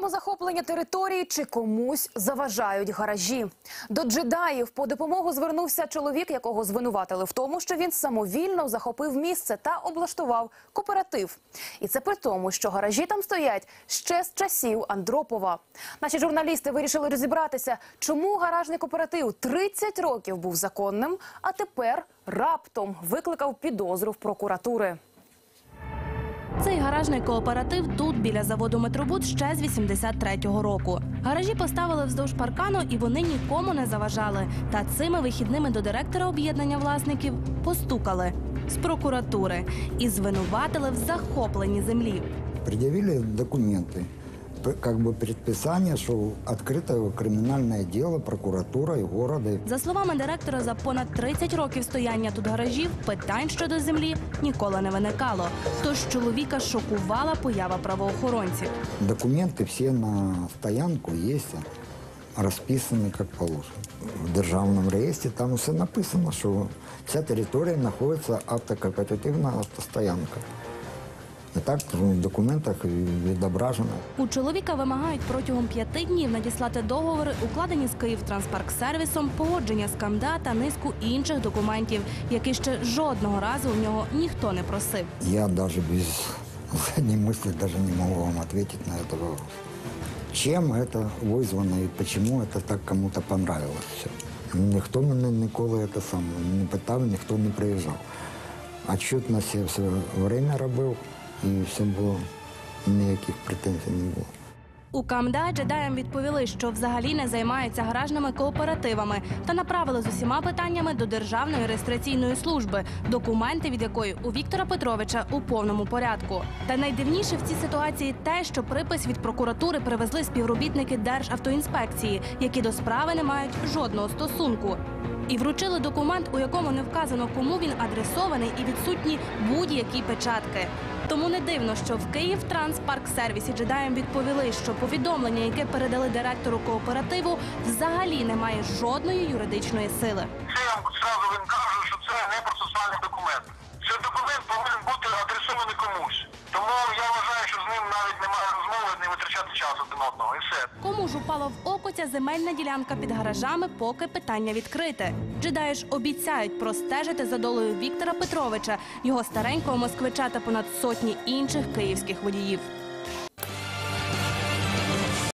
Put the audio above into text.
Самозахоплення території чи комусь заважають гаражі. До джедаїв по допомогу звернувся чоловік, якого звинуватили в тому, що він самовільно захопив місце та облаштував кооператив. І це при тому, що гаражі там стоять ще з часів Андропова. Наші журналісти вирішили розібратися, чому гаражний кооператив 30 років був законним, а тепер раптом викликав підозру в прокуратури. Цей гаражний кооператив тут, біля заводу Метробуд, ще з 83-го року. Гаражі поставили вздовж паркану і вони нікому не заважали. Та цими вихідними до директора об'єднання власників постукали з прокуратури і звинуватили в захопленні землі. Пред'явили документы, п- как бы предписание, что открыто криминальное дело прокуратурой города. За словами директора, за понад 30 років стояння тут гаражів питань щодо землі ніколи не виникало. Тож чоловіка шокувала поява правоохоронців. Документы все на стоянку есть, расписаны как положено. В державном реестре там все написано, что вся территория находится автокооперативная автостоянка. И так в документах и відображено. У чоловіка вимагають протягом п'яти днів надіслати договори, укладені з Київтранспарксервісом, погодження з КМДА та низку інших документів, які ще жодного разу у нього ніхто не просив. Я даже без задней мысли даже не могу вам ответить на этот вопрос. Чем это вызвано и почему это так кому-то понравилось все. Ніхто мене ніколи це саме не питав, ніхто не приїжджав. Отчетність я все время робив і все було, ніяких претензій не було. У КМДА джедаям відповіли, що взагалі не займаються гаражними кооперативами та направили з усіма питаннями до Державної реєстраційної служби, документи від якої у Віктора Петровича у повному порядку. Та найдивніше в цій ситуації те, що припис від прокуратури привезли співробітники Державтоінспекції, які до справи не мають жодного стосунку. І вручили документ, у якому не вказано, кому він адресований, і відсутні будь-які печатки. Тому не дивно, що в Київ Транспарксервісі джедаєм відповіли, що повідомлення, яке передали директору кооперативу, взагалі не має жодної юридичної сили. Це я він кажу, що це не процесуальний документ. Це документ повинен час один одного. І все. Кому ж упала в око ця земельна ділянка під гаражами, поки питання відкрите. Джедаї ж обіцяють простежити за долею Віктора Петровича, його старенького москвича та понад сотні інших київських водіїв.